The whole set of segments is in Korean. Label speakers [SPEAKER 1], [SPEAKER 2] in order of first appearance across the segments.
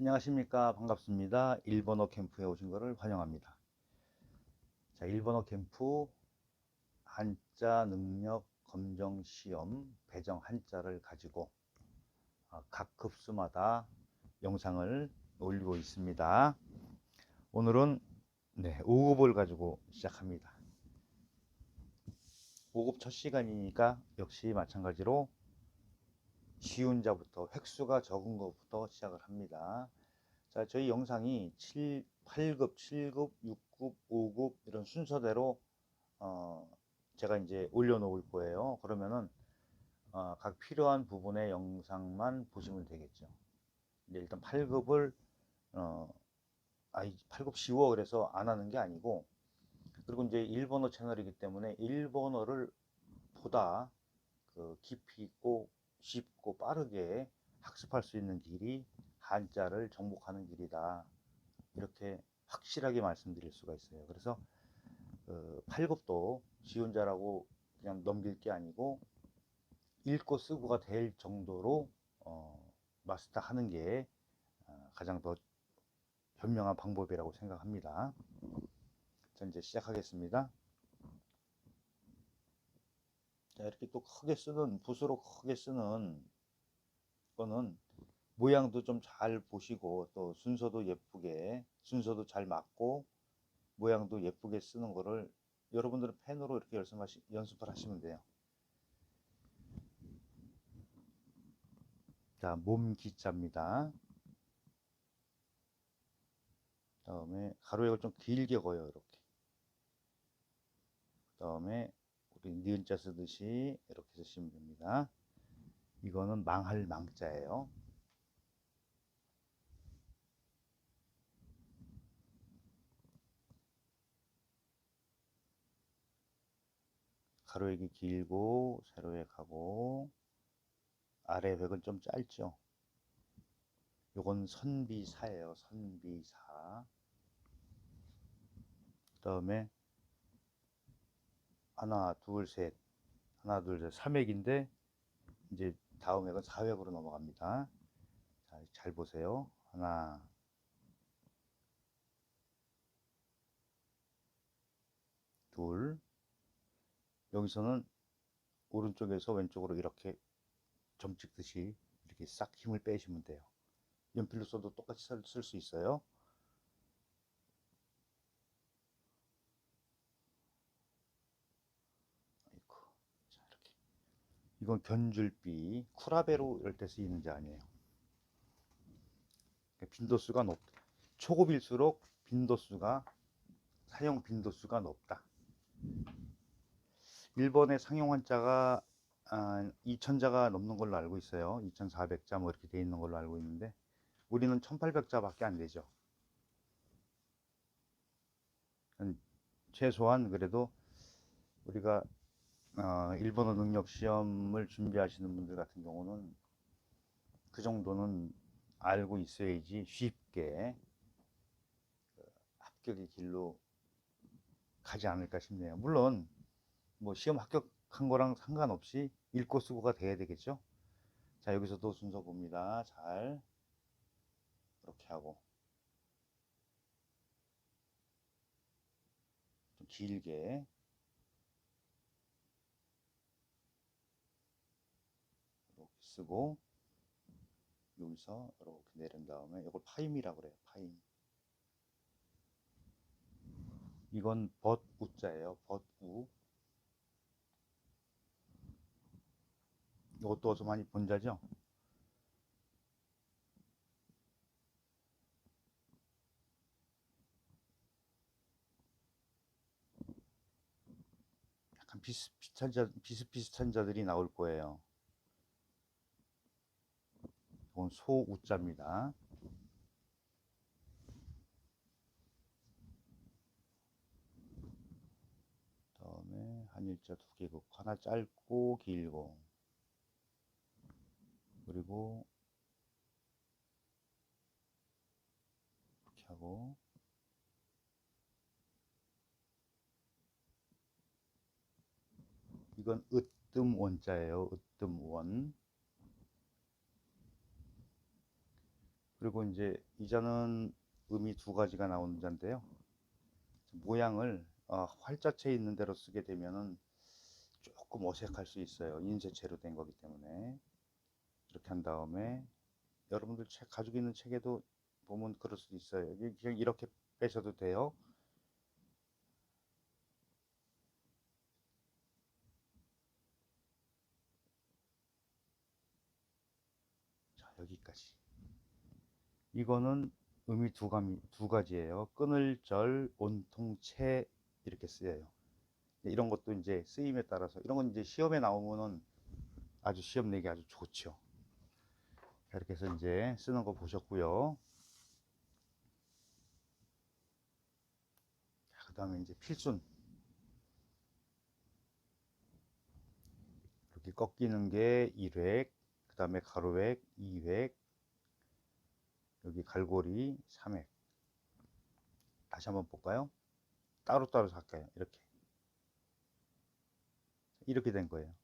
[SPEAKER 1] 안녕하십니까. 반갑습니다. 일본어 캠프에 오신 것을 환영합니다. 자 일본어 캠프 한자 능력 검정 시험 배정 한자를 가지고 어, 각 급수마다 영상을 올리고 있습니다. 오늘은 네 5급을 가지고 시작합니다. 5급 첫 시간이니까 역시 마찬가지로 쉬운 자부터 획수가 적은 것부터 시작을 합니다. 자, 저희 영상이 7, 8급, 7급, 6급, 5급 이런 순서대로 어, 제가 이제 올려놓을 거예요. 그러면은 어, 각 필요한 부분의 영상만 보시면 되겠죠. 이제 일단 8급을 어, 아, 8급 쉬워 그래서 안 하는 게 아니고 그리고 이제 일본어 채널이기 때문에 일본어를 보다 그 깊이 있고 쉽고 빠르게 학습할 수 있는 길이 한자를 정복하는 길이다. 이렇게 확실하게 말씀드릴 수가 있어요. 그래서 그 8급도 쉬운 자라고 그냥 넘길 게 아니고 읽고 쓰고가 될 정도로 어, 마스터 하는 게 어, 가장 더 현명한 방법이라고 생각합니다. 자 이제 시작하겠습니다. 자, 이렇게 또 크게 쓰는, 붓으로 크게 쓰는 거는 모양도 좀 잘 보시고 또 순서도 예쁘게, 순서도 잘 맞고 모양도 예쁘게 쓰는 거를 여러분들은 펜으로 이렇게 연습하시, 연습을 하시면 돼요. 자, 몸기자입니다. 다음에 가로액을 좀 길게 거요, 이렇게. 다음에 니은자 쓰듯이 이렇게 쓰시면 됩니다. 이거는 망할 망자예요. 가로액이 길고 세로액하고 아래 백은 좀 짧죠. 요건 선비사예요. 선비사. 그 다음에 하나, 둘, 셋. 하나, 둘, 셋. 3획인데, 이제 다음 획은 4획으로 넘어갑니다. 자, 잘 보세요. 하나, 둘. 여기서는 오른쪽에서 왼쪽으로 이렇게 점 찍듯이 이렇게 싹 힘을 빼시면 돼요. 연필로 써도 똑같이 쓸 수 있어요. 아이고, 자, 이렇게. 이건 견줄비, 쿠라베로 이럴 때 쓰이는 자 아니에요. 그러니까 빈도수가 높, 초급일수록 빈도수가, 사용 빈도수가 높다. 일본의 상용 한자가 아, 2000자가 넘는 걸로 알고 있어요. 2400자 뭐 이렇게 돼 있는 걸로 알고 있는데 우리는 1800자밖에 안 되죠. 음, 최소한 그래도 우리가 어, 일본어 능력 시험을 준비하시는 분들 같은 경우는 그 정도는 알고 있어야지 쉽게 그 합격의 길로 가지 않을까 싶네요. 물론 뭐 시험 합격한 거랑 상관없이 읽고 쓰고가 돼야 되겠죠. 자 여기서도 순서 봅니다. 잘 이렇게 하고 좀 길게 이렇게 쓰고 여기서 이렇게 내린 다음에 이걸 파임이라고 그래요. 파임. 이건 벗우자예요. 벗우. 이것도 어서 많이 본 자죠? 약간 비슷비슷한 자, 비슷비슷한 자들이 나올 거예요. 이건 소우자입니다. 다음에 한일자 두 개국 하나 짧고 길고 그리고 이렇게 하고 이건 으뜸 원자예요. 으뜸 원. 그리고 이제 이 자는 음이 두 가지가 나오는 자인데요. 모양을 어, 활자체 있는 대로 쓰게 되면은 조금 어색할 수 있어요. 인쇄체로 된 거기 때문에 이렇게 한 다음에 여러분들 책 가지고 있는 책에도 보면 그럴 수도 있어요. 그냥 이렇게 빼셔도 돼요. 자, 여기까지. 이거는 음이 두, 감, 두 가지예요. 끊을 절, 온통, 채 이렇게 쓰여요. 이런 것도 이제 쓰임에 따라서 이런 건 이제 시험에 나오면은 아주 시험 내기 아주 좋죠. 자, 이렇게 해서 이제 쓰는 거 보셨고요. 그 다음에 이제 필순. 이렇게 꺾이는 게 1획, 그 다음에 가로획 2획, 여기 갈고리 3획. 다시 한번 볼까요? 따로따로 할까요? 이렇게. 이렇게 된 거예요.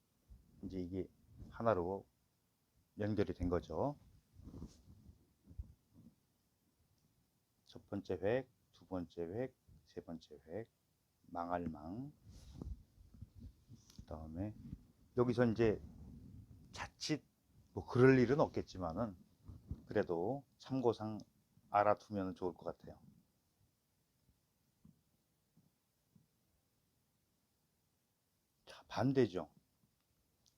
[SPEAKER 1] 이제 이게 하나로 연결이 된 거죠. 첫 번째 획, 두 번째 획, 세 번째 획, 망할망. 그 다음에 여기서 이제 자칫 뭐 그럴 일은 없겠지만은 그래도 참고상 알아두면 좋을 것 같아요. 자, 반대죠.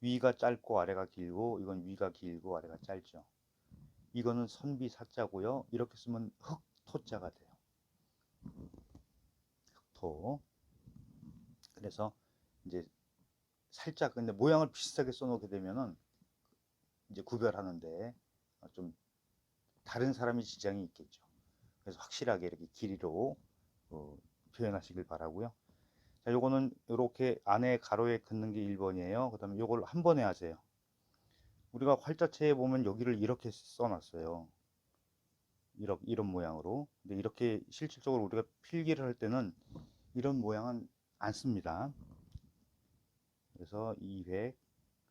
[SPEAKER 1] 위가 짧고 아래가 길고 이건 위가 길고 아래가 짧죠. 이거는 선비 사자고요. 이렇게 쓰면 흑토자가 돼요. 흑토. 그래서 이제 살짝 근데 모양을 비슷하게 써놓게 되면은 이제 구별하는데 좀 다른 사람이 지장이 있겠죠. 그래서 확실하게 이렇게 길이로 어, 표현하시길 바라고요. 자, 요거는 이렇게 안에 가로에 긋는 게 1번이에요. 그 다음에 요걸 한 번에 하세요. 우리가 활자체에 보면 여기를 이렇게 써놨어요. 이렇게, 이런 모양으로. 근데 이렇게 실질적으로 우리가 필기를 할 때는 이런 모양은 안 씁니다. 그래서 2획,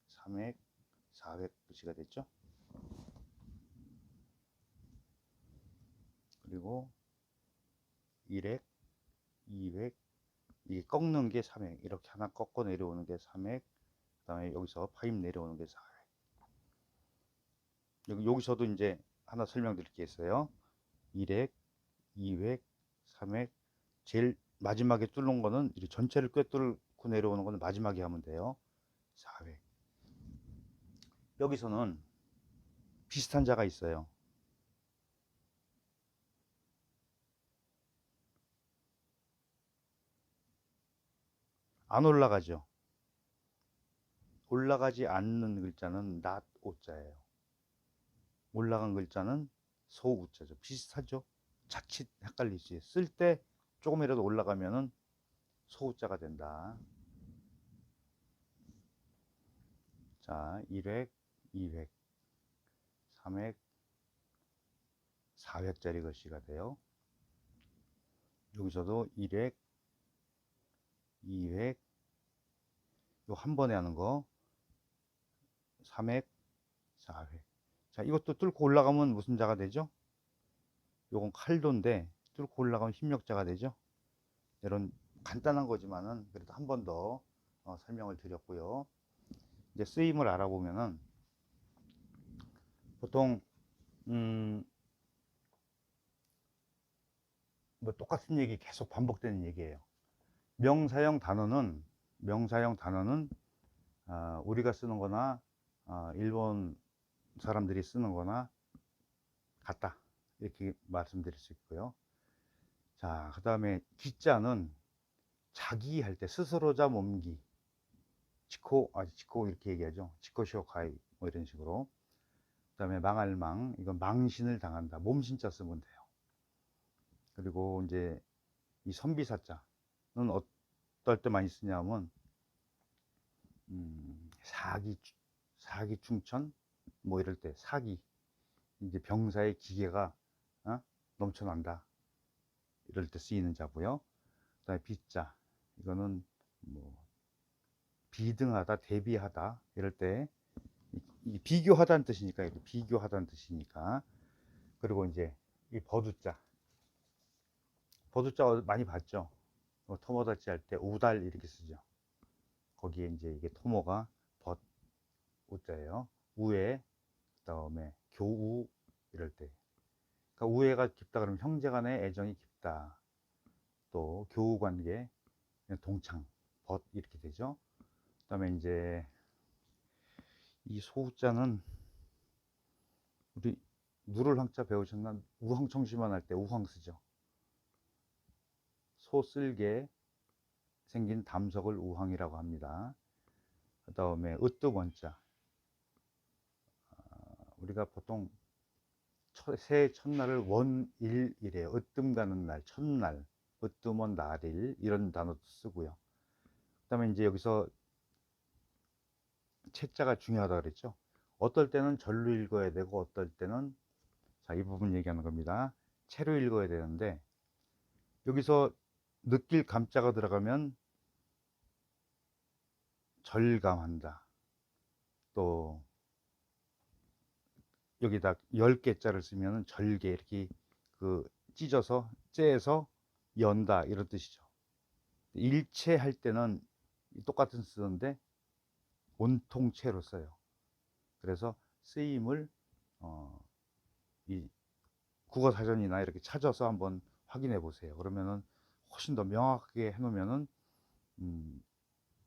[SPEAKER 1] 3획, 4획 표시가 됐죠. 그리고 1획, 2획, 이게 꺾는 게 3획, 이렇게 하나 꺾어 내려오는 게 3획, 그 다음에 여기서 파입 내려오는 게 4획. 여기, 여기서도 이제 하나 설명드릴 게 있어요. 1획, 2획, 3획, 제일 마지막에 뚫는 거는 이 전체를 꿰뚫고 내려오는 거는 마지막에 하면 돼요. 4획. 여기서는 비슷한 자가 있어요. 안 올라가죠. 올라가지 않는 글자는 낫 오자예요. 올라간 글자는 소 우자죠. 비슷하죠. 자칫 헷갈리지. 쓸 때 조금이라도 올라가면은 소 우자가 된다. 자, 1획, 2획, 3획, 4획짜리 글씨가 돼요. 여기서도 1획, 2획, 요 한 번에 하는 거, 3획, 4획. 자, 이것도 뚫고 올라가면 무슨 자가 되죠? 요건 칼도인데, 뚫고 올라가면 힘력자가 되죠? 이런 간단한 거지만은, 그래도 한 번더 어, 설명을 드렸고요. 이제 쓰임을 알아보면은, 보통, 음, 뭐 똑같은 얘기 계속 반복되는 얘기예요. 명사형 단어는 명사형 단어는 어, 우리가 쓰는 거나 어, 일본 사람들이 쓰는 거나 같다. 이렇게 말씀드릴 수 있고요. 자 그 다음에 기자는 자기 할 때 스스로자 몸기. 지코 아 지코 이렇게 얘기하죠. 지코시오 가이 뭐 이런 식으로. 그 다음에 망할망. 이건 망신을 당한다. 몸신자 쓰면 돼요. 그리고 이제 이 선비사자는 어 떨 때 많이 쓰냐면 음, 사기 사기 충천? 뭐 이럴 때 사기. 이제 병사의 기계가 어? 넘쳐난다. 이럴 때 쓰이는 자고요. 그다음에 빗자. 이거는 뭐 비등하다 대비하다. 이럴 때 비교하다는 뜻이니까 비교하다는 뜻이니까. 그 그리고 이제 이 버두자. 버두자 많이 봤죠? 뭐 토모다치 할 때 우달 이렇게 쓰죠. 거기에 이제 이게 토모가 벗 우자예요. 우애 그다음에 교우 이럴 때. 그러니까 우애가 깊다 그러면 형제 간의 애정이 깊다. 또 교우 관계 동창 벗 이렇게 되죠. 그다음에 이제 이 소자는 우리 누를 황자 배우셨나? 우황청심환 할 때 우황 쓰죠. 소 쓸개 생긴 담석을 우황이라고 합니다. 그 다음에 으뜸 원자. 아, 우리가 보통 첫- 새해 첫날을 원일이래요. 으뜸 가는 날, 첫날, 으뜸원 날일 이런 단어도 쓰고요. 그 다음에 이제 여기서 채자가 중요하다 그랬죠. 어떨 때는 절로 읽어야 되고 어떨 때는 자, 이 부분 얘기하는 겁니다. 채로 읽어야 되는데 여기서 느낄 감자가 들어가면 절감한다. 또 여기다 10개 자를 쓰면 절개 이렇게 그 찢어서 째서 연다 이런 뜻이죠. 일체 할 때는 똑같은 쓰는데 온통체로 써요. 그래서 쓰임을 어, 이 국어 사전이나 이렇게 찾아서 한번 확인해 보세요. 그러면은 훨씬 더 명확하게 해놓으면은 음,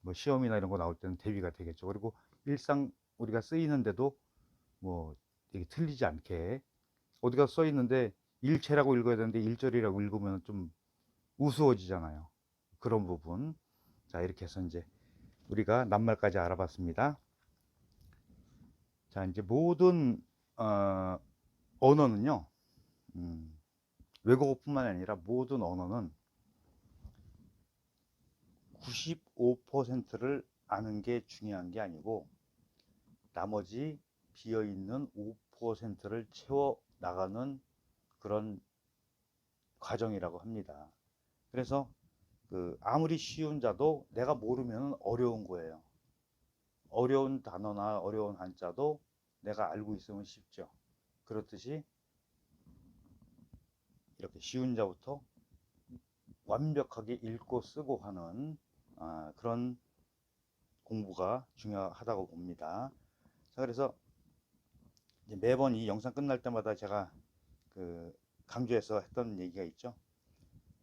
[SPEAKER 1] 뭐 시험이나 이런 거 나올 때는 대비가 되겠죠. 그리고 일상 우리가 쓰이는데도 뭐 이게 틀리지 않게 어디가 써 있는데 일체라고 읽어야 되는데 일절이라고 읽으면 좀 우스워지잖아요. 그런 부분. 자, 이렇게 해서 이제 우리가 낱말까지 알아봤습니다. 자, 이제 모든 어, 언어는요, 음, 외국어뿐만 아니라 모든 언어는 95%를 아는 게 중요한 게 아니고 나머지 비어 있는 5%를 채워 나가는 그런 과정이라고 합니다. 그래서 그 아무리 쉬운 자도 내가 모르면 어려운 거예요. 어려운 단어나 어려운 한자도 내가 알고 있으면 쉽죠. 그렇듯이 이렇게 쉬운 자부터 완벽하게 읽고 쓰고 하는 아, 그런 공부가 중요하다고 봅니다. 자, 그래서 매번 이 영상 끝날 때마다 제가 그 강조해서 했던 얘기가 있죠.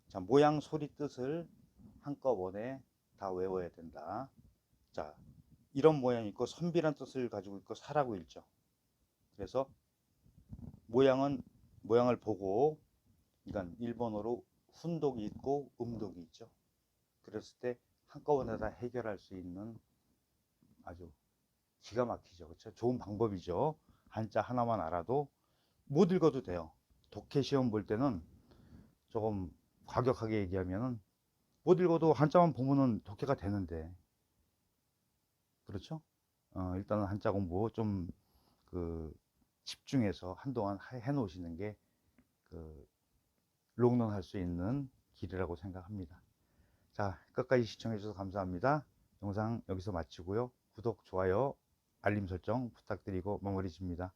[SPEAKER 1] 자, 모양, 소리, 뜻을 한꺼번에 다 외워야 된다. 자, 이런 모양이 있고 선비란 뜻을 가지고 있고 사라고 읽죠. 그래서 모양은 모양을 보고 그러니까 일본어로 훈독이 있고 음독이 있죠. 그랬을 때 한꺼번에 다 해결할 수 있는 아주 기가 막히죠. 그렇죠? 좋은 방법이죠. 한자 하나만 알아도 못 읽어도 돼요. 독해 시험 볼 때는 조금 과격하게 얘기하면은 못 읽어도 한자만 보면은 독해가 되는데 그렇죠? 어, 일단은 한자 공부 좀 그 집중해서 한동안 해 놓으시는 게그 롱런 할 수 있는 길이라고 생각합니다. 자, 끝까지 시청해 주셔서 감사합니다. 영상 여기서 마치고요. 구독, 좋아요, 알림 설정 부탁드리고 마무리 집니다.